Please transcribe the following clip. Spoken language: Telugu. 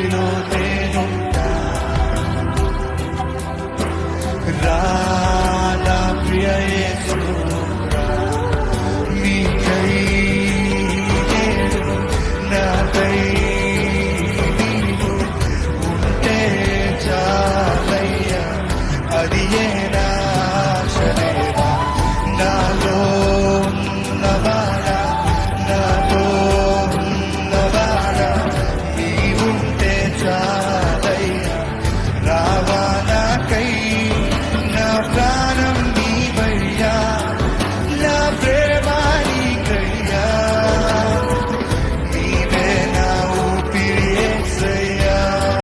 కౌగిలిలో నేనుంటా రాధా ప్రియ యేసు